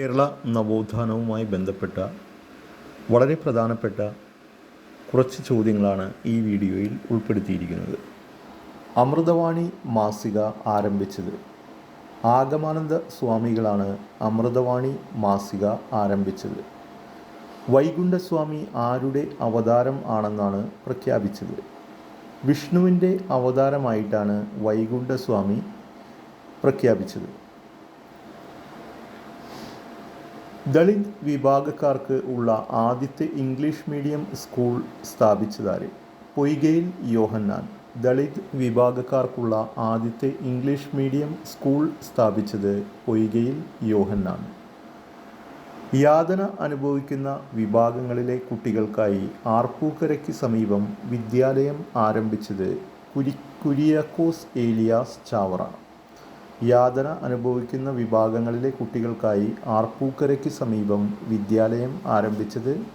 കേരള നവോത്ഥാനവുമായി ബന്ധപ്പെട്ട വളരെ പ്രധാനപ്പെട്ട കുറച്ച് ചോദ്യങ്ങളാണ് ഈ വീഡിയോയിൽ ഉൾപ്പെടുത്തിയിരിക്കുന്നത്. അമൃതവാണി മാസിക ആരംഭിച്ചത് ആഗമാനന്ദ സ്വാമികളാണ് അമൃതവാണി മാസിക ആരംഭിച്ചത്. വൈകുണ്ഠസ്വാമി ആരുടെ അവതാരം ആണെന്നാണ് പ്രഖ്യാപിച്ചത്. വിഷ്ണുവിന്റെ അവതാരമായിട്ടാണ് വൈകുണ്ഠസ്വാമി പ്രഖ്യാപിച്ചത്. ദളിത് വിഭാഗക്കാർക്ക് ഉള്ള ആദ്യത്തെ ഇംഗ്ലീഷ് മീഡിയം സ്കൂൾ സ്ഥാപിച്ചതാര്? പൊയ്കയിൽ യോഹന്നാൻ. ദളിത് വിഭാഗക്കാർക്കുള്ള ആദ്യത്തെ ഇംഗ്ലീഷ് മീഡിയം സ്കൂൾ സ്ഥാപിച്ചത് പൊയ്കയിൽ യോഹന്നാൻ. യാതന അനുഭവിക്കുന്ന വിഭാഗങ്ങളിലെ കുട്ടികൾക്കായി ആർപ്പൂക്കരയ്ക്ക് സമീപം വിദ്യാലയം ആരംഭിച്ചത് കുരി കുരിയാക്കോസ് ഏലിയാസ് ചാവറ. യാതന അനുഭവിക്കുന്ന വിഭാഗങ്ങളിലെ കുട്ടികൾക്കായി ആർപ്പൂക്കരയ്ക്ക് സമീപം വിദ്യാലയം ആരംഭിച്ചത്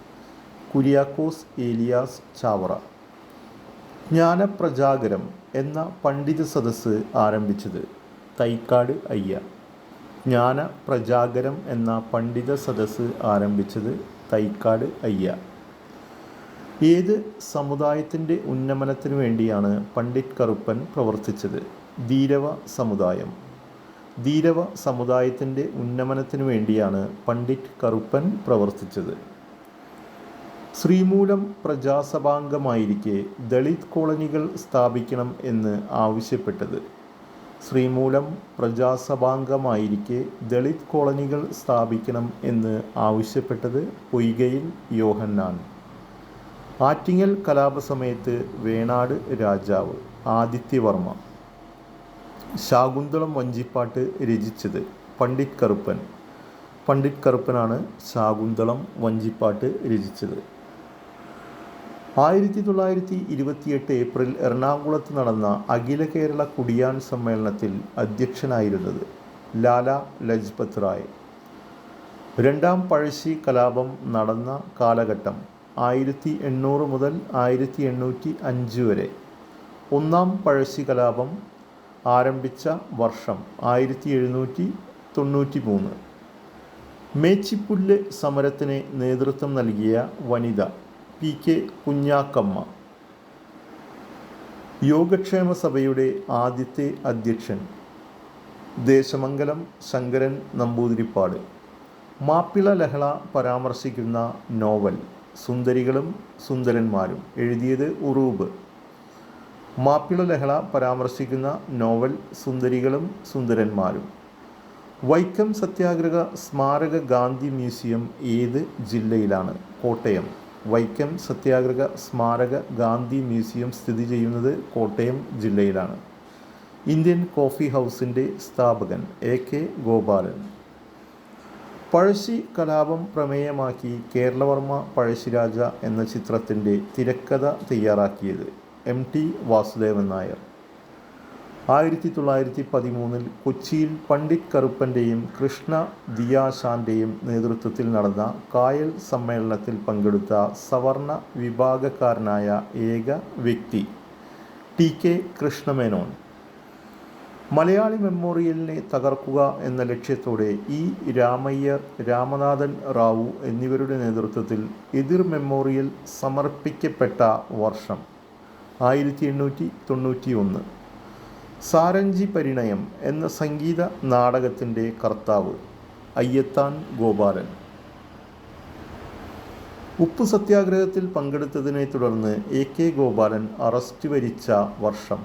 കുര്യാക്കോസ് ഏലിയാസ് ചാവറ. ജ്ഞാനപ്രജാഗരം എന്ന പണ്ഡിത സദസ്സ് ആരംഭിച്ചത് തൈക്കാട് അയ്യ. ജ്ഞാനപ്രജാഗരം എന്ന പണ്ഡിത സദസ്സ് ആരംഭിച്ചത് തൈക്കാട് അയ്യ. ഏത് സമുദായത്തിന്റെ ഉന്നമനത്തിനു വേണ്ടിയാണ് പണ്ഡിറ്റ് കറുപ്പൻ പ്രവർത്തിച്ചത്? ധീരവ സമുദായം. ധീരവ സമുദായത്തിന്റെ ഉന്നമനത്തിനു വേണ്ടിയാണ് പണ്ഡിറ്റ് കറുപ്പൻ പ്രവർത്തിച്ചത്. ശ്രീമൂലം പ്രജാസഭാംഗമായിരിക്കെ ദളിത് കോളനികൾ സ്ഥാപിക്കണം എന്ന് ആവശ്യപ്പെട്ടത്. ശ്രീമൂലം പ്രജാസഭാംഗമായിരിക്കെ ദളിത് കോളനികൾ സ്ഥാപിക്കണം എന്ന് ആവശ്യപ്പെട്ടത് പൊയ്കയിൽ യോഹന്നാൻ. ആറ്റിങ്ങൽ കലാപസമയത്ത് വേണാട് രാജാവ് ആദിത്യവർമ്മ. ശാകുന്തളം വഞ്ചിപ്പാട്ട് രചിച്ചത് പണ്ഡിറ്റ് കറുപ്പൻ. പണ്ഡിറ്റ് കറുപ്പനാണ് ശാകുന്തളം വഞ്ചിപ്പാട്ട് രചിച്ചത്. ആയിരത്തി തൊള്ളായിരത്തി ഇരുപത്തിയെട്ട് ഏപ്രിൽ എറണാകുളത്ത് നടന്ന അഖില കേരള കുടിയാൻ സമ്മേളനത്തിൽ അധ്യക്ഷനായിരുന്നത് ലാല ലജ്പത് റായ്. രണ്ടാം പഴശ്ശി കലാപം നടന്ന കാലഘട്ടം ആയിരത്തി എണ്ണൂറ് മുതൽ ആയിരത്തി എണ്ണൂറ്റി അഞ്ച് വരെ. ഒന്നാം പഴശ്ശി കലാപം ആരംഭിച്ച വർഷം ആയിരത്തി എഴുന്നൂറ്റി തൊണ്ണൂറ്റി മൂന്ന് മേച്ചിപ്പുല്ല് സമരത്തിന് നേതൃത്വം നൽകിയ വനിത പി കെ കുഞ്ഞാക്കമ്മ. യോഗക്ഷേമ സഭയുടെ ആദ്യത്തെ അധ്യക്ഷൻ ദേശമംഗലം ശങ്കരൻ നമ്പൂതിരിപ്പാട്. മാപ്പിള ലഹള പരാമർശിക്കുന്ന നോവൽ സുന്ദരികളും സുന്ദരന്മാരും എഴുതിയത് ഉറൂബ്. മാപ്പിള ലഹള പരാമർശിക്കുന്ന നോവൽ സുന്ദരികളും സുന്ദരന്മാരും. വൈക്കം സത്യാഗ്രഹ സ്മാരക ഗാന്ധി മ്യൂസിയം ഏത് ജില്ലയിലാണ്? കോട്ടയം. വൈക്കം സത്യാഗ്രഹ സ്മാരക ഗാന്ധി മ്യൂസിയം സ്ഥിതി ചെയ്യുന്നത് കോട്ടയം ജില്ലയിലാണ്. ഇന്ത്യൻ കോഫി ഹൗസിന്റെ സ്ഥാപകൻ എ കെ ഗോപാലൻ. പഴശ്ശി കലാപം പ്രമേയമാക്കി കേരളവർമ്മ പഴശ്ശിരാജ എന്ന ചിത്രത്തിന്റെ തിരക്കഥ തയ്യാറാക്കിയത് എം ടി വാസുദേവൻ നായർ. ആയിരത്തി തൊള്ളായിരത്തി പതിമൂന്നിൽ കൊച്ചിയിൽ പണ്ഡിറ്റ് കറുപ്പന്റെയും കൃഷ്ണ ദിയാശാന്റെയും നേതൃത്വത്തിൽ നടന്ന കായൽ സമ്മേളനത്തിൽ പങ്കെടുത്ത സവർണ വിഭാഗക്കാരനായ ഏക വ്യക്തി ടി കെ കൃഷ്ണമേനോൻ. മലയാളി മെമ്മോറിയലിനെ തകർക്കുക എന്ന ലക്ഷ്യത്തോടെ ഇ രാമയ്യർ രാമനാഥൻ റാവു എന്നിവരുടെ നേതൃത്വത്തിൽ എതിർ മെമ്മോറിയൽ സമർപ്പിക്കപ്പെട്ട വർഷം. ആയിരത്തി എണ്ണൂറ്റി തൊണ്ണൂറ്റി ഒന്ന് സാരഞ്ജി പരിണയം എന്ന സംഗീത നാടകത്തിന്റെ കർത്താവ് അയ്യത്താൻ ഗോപാലൻ. ഉപ്പ് സത്യാഗ്രഹത്തിൽ പങ്കെടുത്തതിനെ തുടർന്ന് എ കെ ഗോപാലൻ അറസ്റ്റ് വരിച്ച വർഷം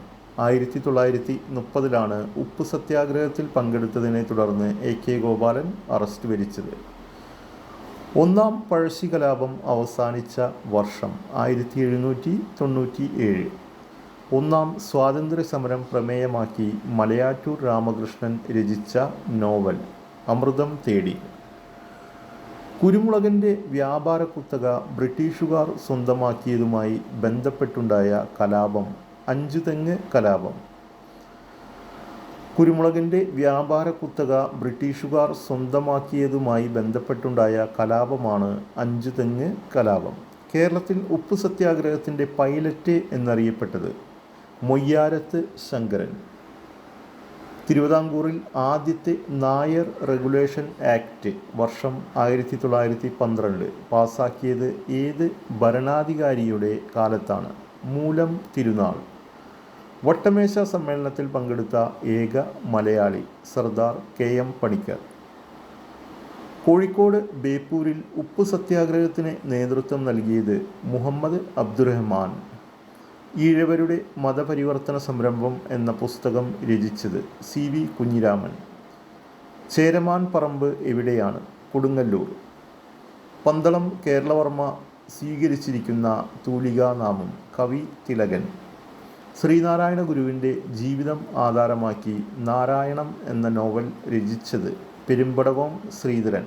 ആയിരത്തി തൊള്ളായിരത്തി മുപ്പതിലാണ് ഉപ്പ് സത്യാഗ്രഹത്തിൽ പങ്കെടുത്തതിനെ തുടർന്ന് എ കെ ഗോപാലൻ അറസ്റ്റ് വരിച്ചത്. ഒന്നാം പഴശ്ശി കലാപം അവസാനിച്ച വർഷം ആയിരത്തി എഴുന്നൂറ്റി തൊണ്ണൂറ്റി ഏഴ് ഒന്നാം സ്വാതന്ത്ര്യ സമരം പ്രമേയമാക്കി മലയാറ്റൂർ രാമകൃഷ്ണൻ രചിച്ച നോവൽ അമൃതം തേടി. കുരുമുളകിന്റെ വ്യാപാര കുത്തക ബ്രിട്ടീഷുകാർ സ്വന്തമാക്കിയതുമായി ബന്ധപ്പെട്ടുണ്ടായ കലാപം അഞ്ചുതെങ്ങ് കലാപം. കുരുമുളകിന്റെ വ്യാപാര കുത്തക ബ്രിട്ടീഷുകാർ സ്വന്തമാക്കിയതുമായി ബന്ധപ്പെട്ടുണ്ടായ കലാപമാണ് അഞ്ചുതെങ്ങ് കലാപം. കേരളത്തിൽ ഉപ്പ് സത്യാഗ്രഹത്തിന്റെ പൈലറ്റ് എന്നറിയപ്പെട്ടത് മൊയ്യാരത്ത് ശങ്കരൻ. തിരുവിതാംകൂറിൽ ആദ്യത്തെ നായർ റെഗുലേഷൻ ആക്ട് വർഷം ആയിരത്തി തൊള്ളായിരത്തി പന്ത്രണ്ട് പാസാക്കിയത് ഏത് ഭരണാധികാരിയുടെ കാലത്താണ്? മൂലം തിരുനാൾ. വട്ടമേശ സമ്മേളനത്തിൽ പങ്കെടുത്ത ഏക മലയാളി സർദാർ കെ എം പണിക്കർ. കോഴിക്കോട് ബേപ്പൂരിൽ ഉപ്പു സത്യാഗ്രഹത്തിന് നേതൃത്വം നൽകിയത് മുഹമ്മദ് അബ്ദുറഹ്മാൻ. ഈഴവരുടെ മതപരിവർത്തന സംരംഭം എന്ന പുസ്തകം രചിച്ചത് സി വി കുഞ്ഞിരാമൻ. ചേരമാൻ പറമ്പ് എവിടെയാണ്? കൊടുങ്ങല്ലൂർ. പന്തളം കേരളവർമ്മ സ്വീകരിച്ചിരിക്കുന്ന തൂലികാനാമം കവി തിലകൻ. ശ്രീനാരായണ ഗുരുവിന്റെ ജീവിതം ആധാരമാക്കി നാരായണം എന്ന നോവൽ രചിച്ചത് പെരുമ്പടവം ശ്രീധരൻ.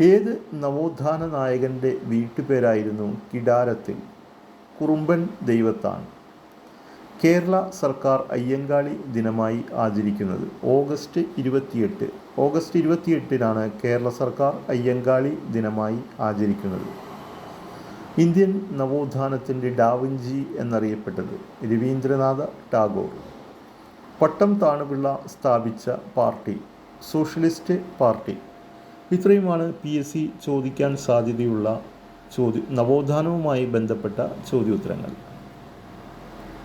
ഏത് നവോത്ഥാന നായകന്റെ വീട്ടുപേരായിരുന്നു കിടാരത്തിൽ? കുറുമ്പൻ ദൈവത്താണ്. കേരള സർക്കാർ അയ്യങ്കാളി ദിനമായി ആചരിക്കുന്നത് ഓഗസ്റ്റ് ഇരുപത്തിയെട്ട്. ഓഗസ്റ്റ് ഇരുപത്തിയെട്ടിനാണ് കേരള സർക്കാർ അയ്യങ്കാളി ദിനമായി ആചരിക്കുന്നത്. ഇന്ത്യൻ നവോത്ഥാനത്തിന്റെ ഡാവിഞ്ചി എന്നറിയപ്പെട്ടത് രവീന്ദ്രനാഥ ടാഗോർ. പട്ടം താണുപിള്ള സ്ഥാപിച്ച പാർട്ടി സോഷ്യലിസ്റ്റ് പാർട്ടി. ഇത്രയുമാണ് പി എസ് സി ചോദിക്കാൻ സാധ്യതയുള്ള ചോദ്യ നവോത്ഥാനവുമായി ബന്ധപ്പെട്ട ചോദ്യോത്തരങ്ങൾ.